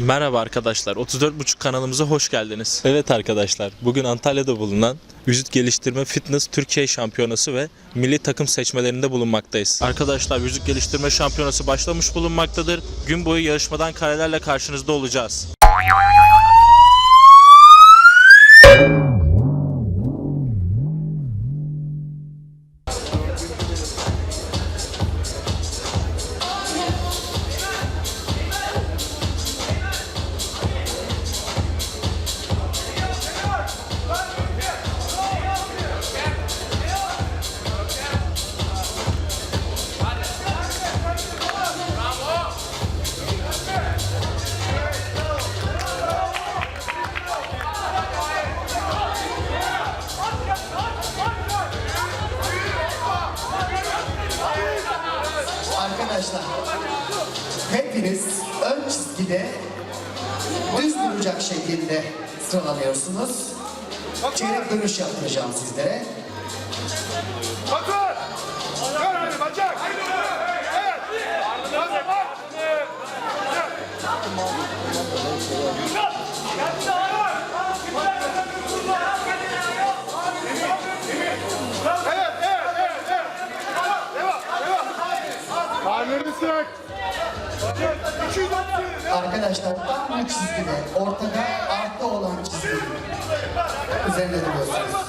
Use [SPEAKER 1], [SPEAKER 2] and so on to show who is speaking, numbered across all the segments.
[SPEAKER 1] Merhaba arkadaşlar, 34.5 kanalımıza hoş geldiniz. Evet arkadaşlar, bugün Antalya'da bulunan Vücut Geliştirme Fitness Türkiye Şampiyonası ve milli takım seçmelerinde bulunmaktayız. Arkadaşlar Vücut Geliştirme Şampiyonası başlamış bulunmaktadır. Gün boyu yarışmadan karelerle karşınızda olacağız.
[SPEAKER 2] Sıralanıyorsunuz. Çeyrek dönüş yaptıracağım sizlere.
[SPEAKER 3] Bakın! Gel hadi bacak! Evet! Hadi bak! Evet, evet, evet, evet. Devam, devam. Karnını sık. 230.
[SPEAKER 2] Arkadaşlar tam bu çizgide, ortada artı olan çizgi üzerinde duruyorsunuz.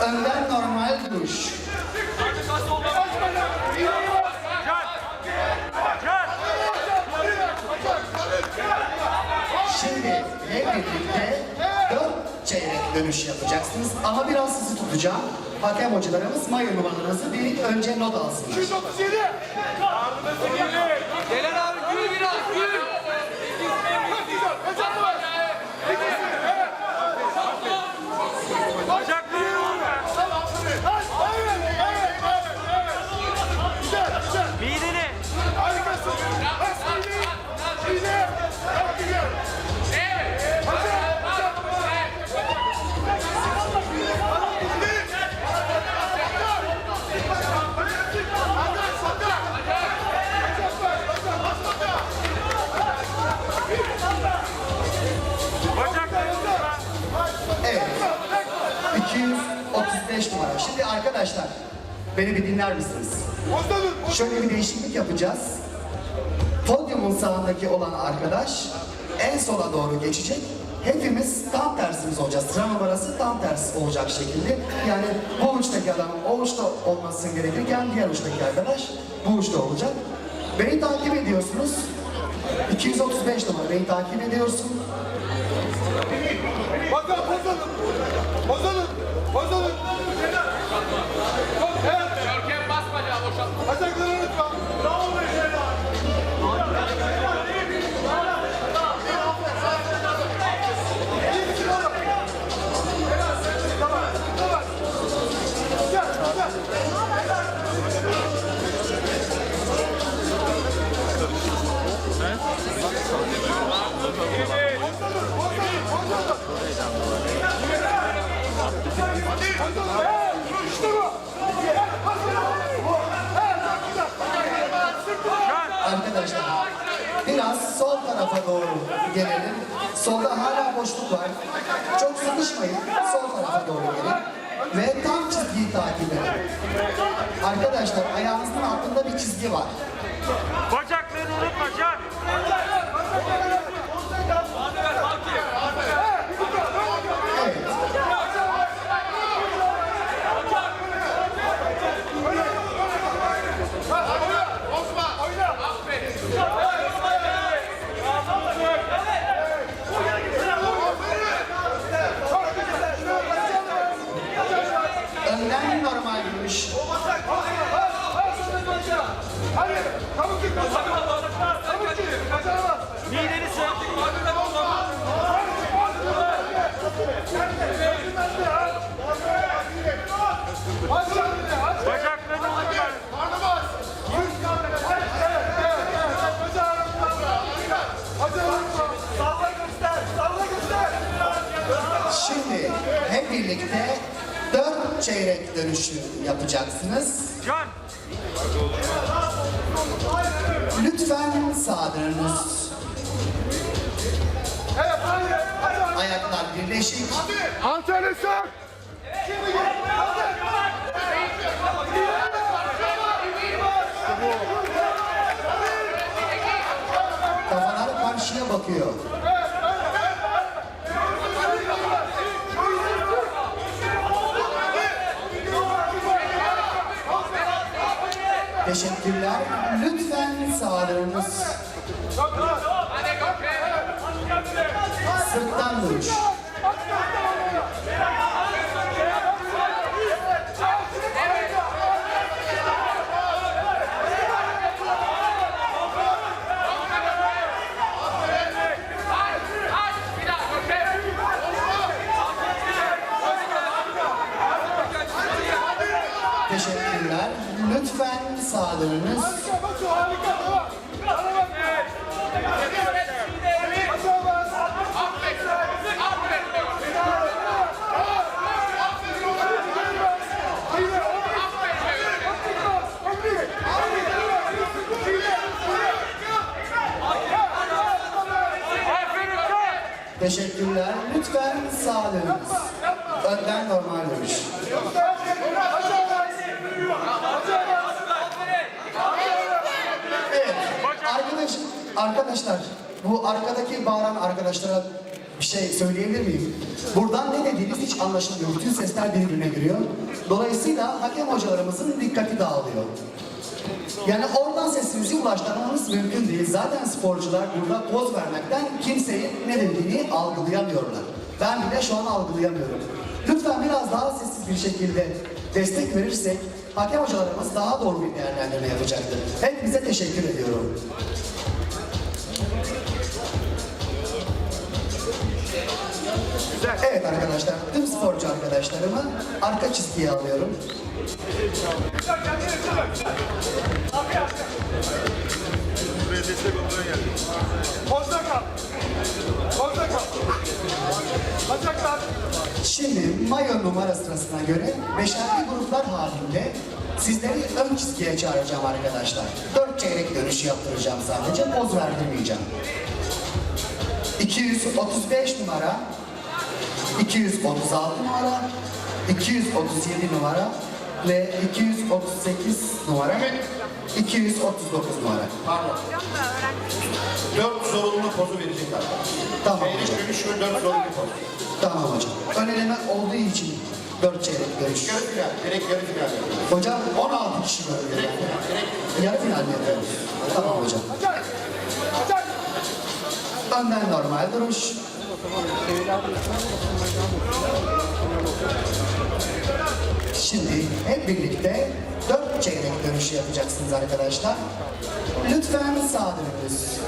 [SPEAKER 2] Önden normal duruş. Şimdi hep birlikte dört çeyrek dönüş yapacaksınız ama biraz sizi tutacağım. Hakem hocalarımız mayo numaralarınızı bir önce not alsınlar.
[SPEAKER 3] 237. Karnını sık.
[SPEAKER 4] Gelen abi
[SPEAKER 2] 235 numara. Şimdi arkadaşlar beni bir dinler misiniz? Şöyle bir değişiklik yapacağız. Podyumun sağındaki olan arkadaş en sola doğru geçecek. Hepimiz tam tersimiz olacağız. Sıra numarası tam tersi olacak şekilde. Yani bu uçtaki adam o uçta olması gerekirken diğer uçtaki arkadaş bu uçta olacak. Beni takip ediyorsunuz. 235 numara beni takip ediyorsun. Arkadaşlar ayağınızın altında bir çizgi var.
[SPEAKER 4] Bacaklarını unutma Can.
[SPEAKER 2] geri dönüşü yapacaksınız.
[SPEAKER 4] Can!
[SPEAKER 2] Lütfen sağdırınız. Ayaklar birleşik.
[SPEAKER 3] Antalya sağ!
[SPEAKER 2] Kafalar karşıya bakıyor. Teşekkürler. Lütfen sağdırınız. Sırttan duruş. Teşekkürler. Lütfen sağdırınız.
[SPEAKER 3] Harika,
[SPEAKER 2] Teşekkürler. Lütfen sağdırınız. Önden normal duruş. Evet. Arkadaş, arkadaşlar bu arkadaki bağıran arkadaşlara bir şey söyleyebilir miyim? Buradan ne dediğiniz hiç anlaşılmıyor. Bütün sesler birbirine giriyor. Dolayısıyla hakem hocalarımızın dikkati dağılıyor. Yani oradan sesimizi ulaştırmamız mümkün değil. Zaten sporcular burada poz vermekten kimseyi ne dediğini algılayamıyorlar. Ben bile şu an algılayamıyorum. Lütfen biraz daha sessiz bir şekilde destek verirsek hakem hocalarımız daha doğru bir değerlendirme yapacaktır. Hepinize teşekkür ediyorum. Evet arkadaşlar, tüm sporcu arkadaşlarımı arka çizgiye alıyorum.
[SPEAKER 3] Pozda kal. Pozda kal. Bacaklar.
[SPEAKER 2] Şimdi mayo numara sırasına göre beşerli gruplar halinde sizleri ön çizgiye çağıracağım arkadaşlar. Dört çeyrek dönüş yaptıracağım sadece, poz verdirmeyeceğim. 235 numara, 236 numara, 237 numara ve 238 numara, 239 numara.
[SPEAKER 5] Pardon. Dört zorunlu pozu verecekler.
[SPEAKER 2] Tamam
[SPEAKER 5] Çeyrek
[SPEAKER 2] hocam.
[SPEAKER 5] dönüş ve dört zorunlu poz.
[SPEAKER 2] Tamam hocam. Ön eleme olduğu için dört çeyrek dönüş.
[SPEAKER 5] Yarı final, direkt yarı final.
[SPEAKER 2] Hocam 16 kişi böyle. Yarı final mi yapıyoruz? Tamam hocam. Önden normal duruş. Şimdi hep birlikte dört çeyrek dönüşü yapacaksınız arkadaşlar. Lütfen sağ dönünüz.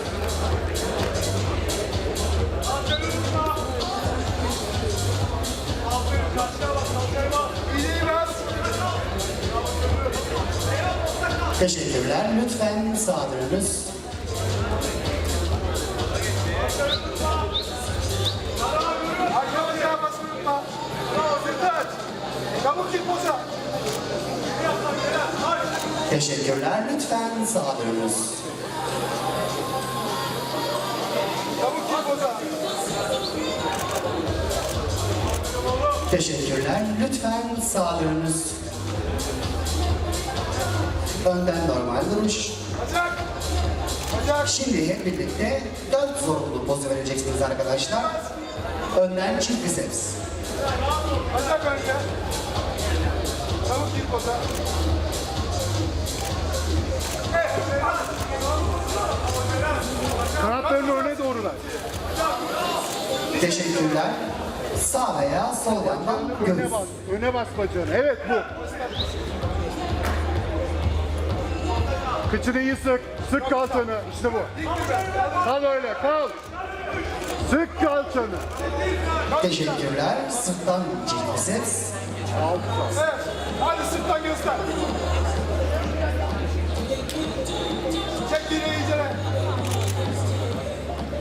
[SPEAKER 2] Teşekkürler. Lütfen sağ dönünüz. Teşekkürler. Lütfen sağ dönünüz. Teşekkürler. Lütfen sağ dönünüz. Önden normal duruş. Şimdi hep birlikte dört zorunlu pozu vereceksiniz arkadaşlar. Önden çift biceps.
[SPEAKER 3] Bacak önce. Çabuk git poza. Kanatlarını öne doğrular.
[SPEAKER 2] Teşekkürler. Sağ veya sol yandan
[SPEAKER 3] Öne
[SPEAKER 2] göğüs.
[SPEAKER 3] bas. Öne bas bacağını. Evet bu. Kıçını iyi sık. Sık kalçanı. İşte bu. Kal öyle. Kal. Sık kalçanı.
[SPEAKER 2] Teşekkürler. Sırttan.
[SPEAKER 3] Evet. Hadi sırttan göster.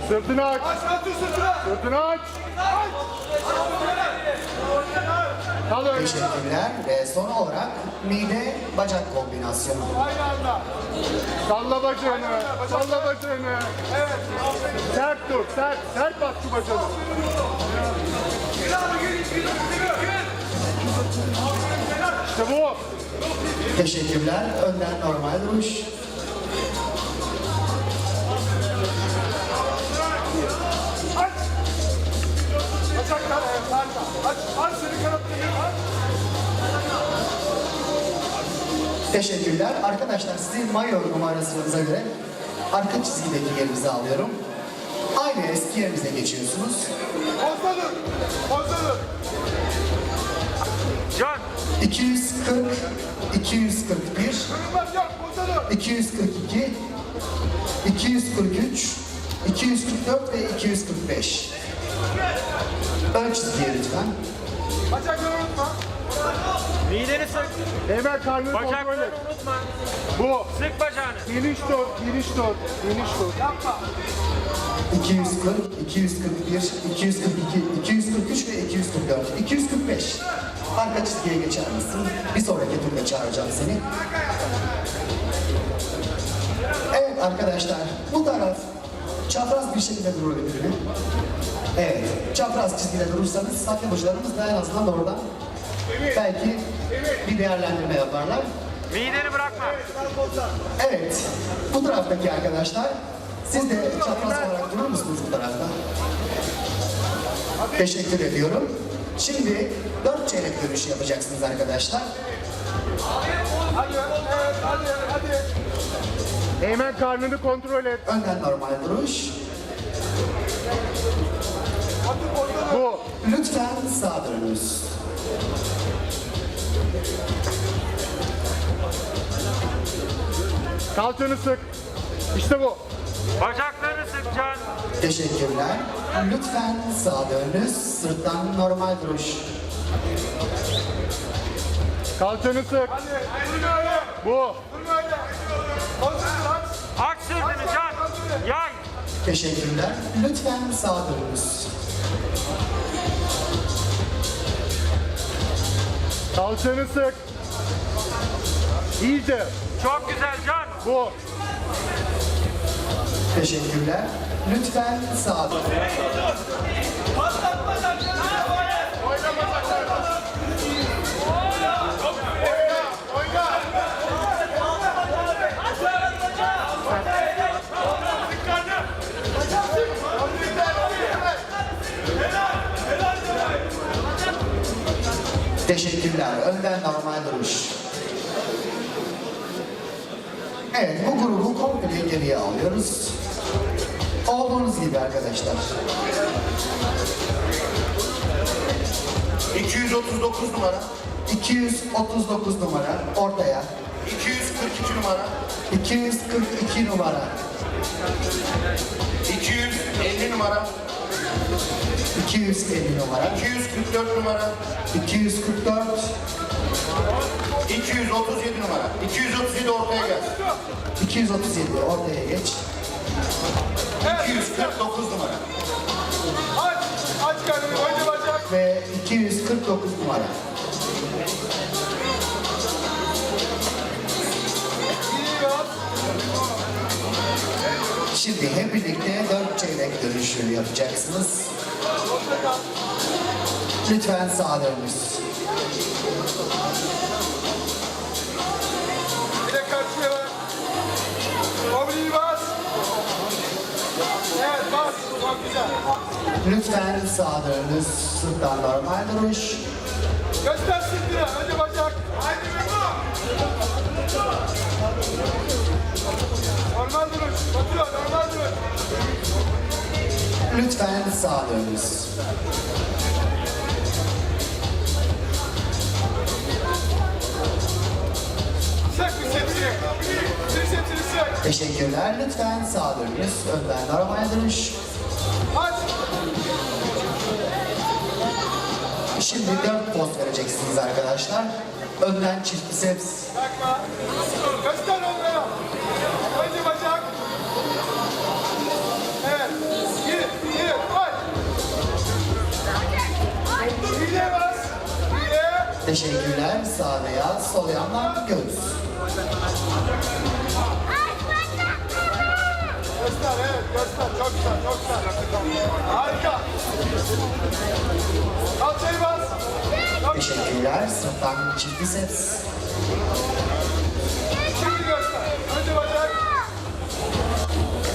[SPEAKER 3] Sırtını aç. Sırtını. Sırtını aç. Aç. Kal öyle.
[SPEAKER 2] Teşekkürler. Ve son olarak mide bacak kombinasyonu.
[SPEAKER 3] Aynı anda. Salla bacağını. Salla bacağını. Evet. Sert dur. Sert. Sert bak şu bacağını. İşte bu.
[SPEAKER 2] Teşekkürler. Önden normal duruş.
[SPEAKER 3] Bacaklar. Evet, harika. Aç. Aç seni kanatlarını. Aç.
[SPEAKER 2] Teşekkürler. Arkadaşlar sizin mayo numarasınıza göre arka çizgideki yerinizi alıyorum. Aynı eski yerinize geçiyorsunuz.
[SPEAKER 3] Pozda dur.
[SPEAKER 4] Can
[SPEAKER 2] 240, 241,
[SPEAKER 3] Kırılmaz yok. Pozda dur.
[SPEAKER 2] 242, 243, 244 ve 245. Ön çizgiye lütfen.
[SPEAKER 3] Bacakları unutma.
[SPEAKER 4] mideni sık.
[SPEAKER 3] Hemen karnını kontrol
[SPEAKER 4] Bacakları
[SPEAKER 3] et.
[SPEAKER 4] unutma.
[SPEAKER 3] Bu.
[SPEAKER 4] Sık bacağını.
[SPEAKER 3] Geniş tut. Geniş tut. Geniş tut. Yapma.
[SPEAKER 2] 240, 241, 242, 243 ve 244. 245. Arka çizgiye geçer misin? Bir sonraki turda çağıracağım seni. Evet arkadaşlar, bu taraf çapraz bir şekilde durabilir mi? Evet, çapraz çizgide durursanız hakem hocalarımız da en azından oradan belki bir değerlendirme yaparlar.
[SPEAKER 4] Mideni bırakma.
[SPEAKER 2] Evet, bu taraftaki arkadaşlar, siz de çapraz olarak durur musunuz bu tarafta? Teşekkür ediyorum. Şimdi dört çeyrek dönüş yapacaksınız arkadaşlar.
[SPEAKER 3] Hadi. Hadi. Hadi. Eymen karnını kontrol et.
[SPEAKER 2] Önden normal duruş.
[SPEAKER 3] Bu.
[SPEAKER 2] Lütfen sağ dönünüz.
[SPEAKER 3] Kalçanı sık. İşte bu.
[SPEAKER 4] Bacaklarını sık Can.
[SPEAKER 2] Teşekkürler. Lütfen sağ dönünüz. Sırttan normal duruş.
[SPEAKER 3] Kalçanı sık. Bu.
[SPEAKER 2] Teşekkürler. Lütfen sağ dönünüz.
[SPEAKER 3] Kalçanı sık. İyice.
[SPEAKER 4] Çok güzel Can.
[SPEAKER 3] Bu.
[SPEAKER 2] Teşekkürler. Lütfen sağ dönün. Teşekkürler. Önden normal duruş. Evet, bu grubu komple geriye alıyoruz. Olduğunuz gibi arkadaşlar.
[SPEAKER 5] 239 numara,
[SPEAKER 2] 239 numara ortaya.
[SPEAKER 5] 242 numara,
[SPEAKER 2] 242 numara.
[SPEAKER 5] 250 numara,
[SPEAKER 2] 250 numara.
[SPEAKER 5] 244 numara,
[SPEAKER 2] 244.
[SPEAKER 5] 237 numara. 237 ortaya gel.
[SPEAKER 2] 237 ortaya geç.
[SPEAKER 5] 249 numara.
[SPEAKER 3] Aç. Aç karnını. Önce bacak.
[SPEAKER 2] Ve 249 numara. Şimdi hep birlikte 4 çeyrek dönüşü yapacaksınız. Lütfen sağa dönünüz.
[SPEAKER 3] Bir de karşıya bas. Evet bas. Çok güzel.
[SPEAKER 2] Lütfen sağa dönünüz. Sırttan normal duruş.
[SPEAKER 3] Göster sırtını. Önce bacak. Haydi
[SPEAKER 2] Lütfen sağa dönünüz. Teşekkürler. Lütfen sağa dönünüz. Önden duruş.
[SPEAKER 3] Aç.
[SPEAKER 2] Şimdi 4 poz vereceksiniz arkadaşlar. Önden çift biceps.
[SPEAKER 3] Bakma. Göster onlara. Teşekkürler sağ veya sol yandan göz. Göster evet göster
[SPEAKER 2] çok güzel çok güzel. Harika. Kalçayı. Teşekkürler sırttan çift biceps.
[SPEAKER 3] Şimdi göster. Önce bacak.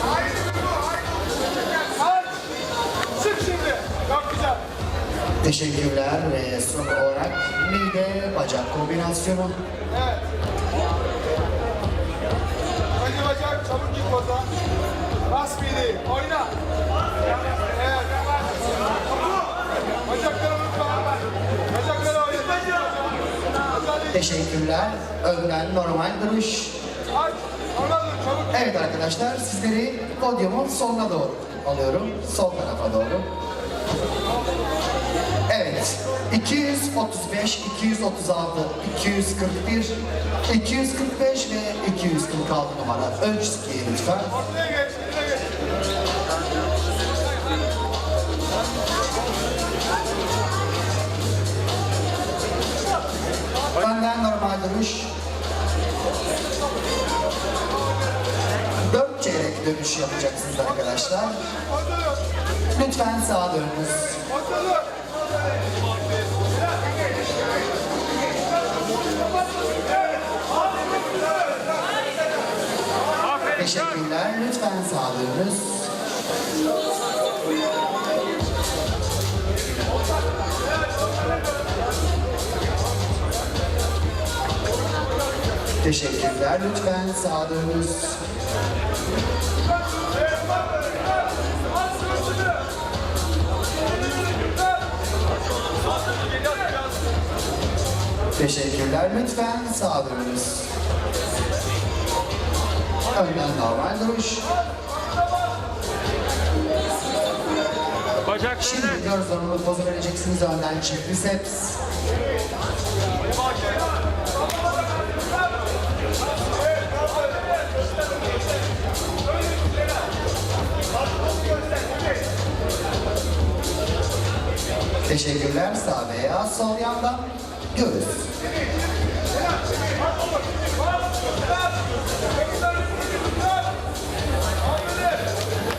[SPEAKER 3] Haydi bu haydi. Kaç. Şimdi. Çok güzel.
[SPEAKER 2] Teşekkürler ve son olarak mide bacak kombinasyonu.
[SPEAKER 3] Evet. Önce bacak. Çabuk git poza. Bas mideyi. Oyna. Evet. Bacakları unutma. Bacakları oyna. Bacakları
[SPEAKER 2] Teşekkürler. Önden normal duruş.
[SPEAKER 3] Aç.
[SPEAKER 2] Evet arkadaşlar sizleri podyumun sonuna doğru alıyorum. Sol tarafa doğru. Evet. 235, 236, 241, 245 ve 246 numara. Ölç skiyi lütfen. Önden normal duruş. Dört çeyrek dönüş yapacaksınız arkadaşlar. Lütfen sağa dönünüz. Teşekkürler. Lütfen dönünüz. Teşekkürler. Lütfen sağa Teşekkürler. Lütfen sağa dönünüz. Önden normal duruş.
[SPEAKER 4] Bacak
[SPEAKER 2] Şimdi göz zorunlu pozu vereceksiniz önden çift biceps. Teşekkürler sağ veya sol yandan göğüs.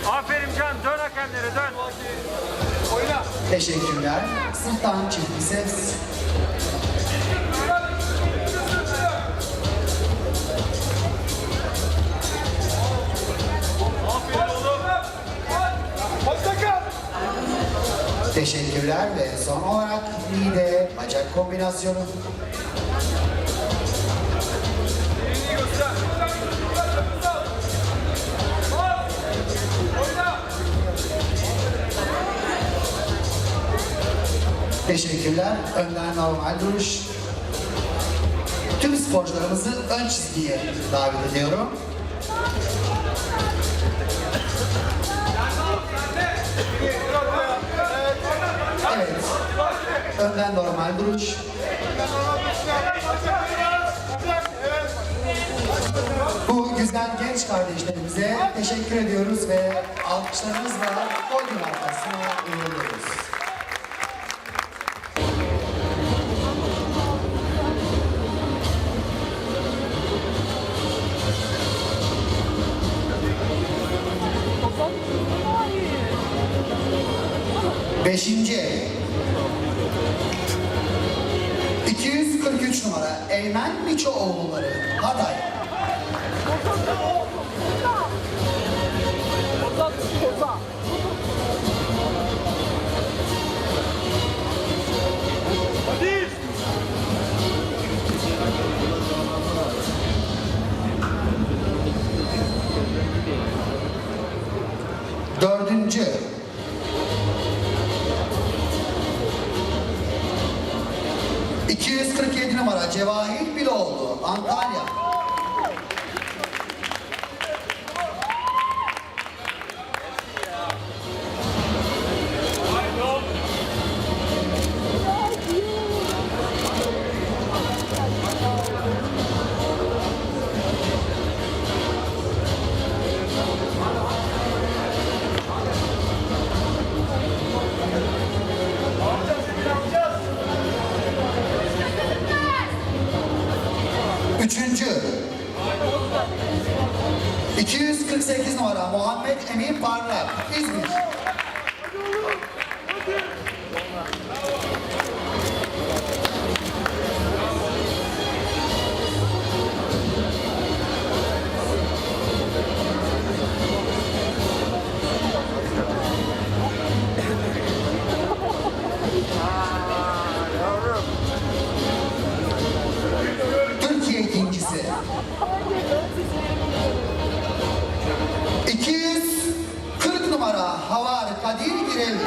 [SPEAKER 4] Aferin Can. Dön hakemlere dön.
[SPEAKER 3] Oyna.
[SPEAKER 2] Teşekkürler. Sırttan çift biceps. Teşekkürler ve son olarak mide bacak kombinasyonu. Teşekkürler. Önden normal duruş. Tüm sporcularımızı ön çizgiye davet ediyorum. Önden normal duruş. Bu güzel genç kardeşlerimize teşekkür ediyoruz ve alkışlarımızla podyum Eymen Miçoğulları Hatay. Dördüncü. ...247 numara Cevahir Biloğlu, Antalya. Üçüncü. 248 numara Muhammed Emin Parlak, İzmir. Kadir Gireli.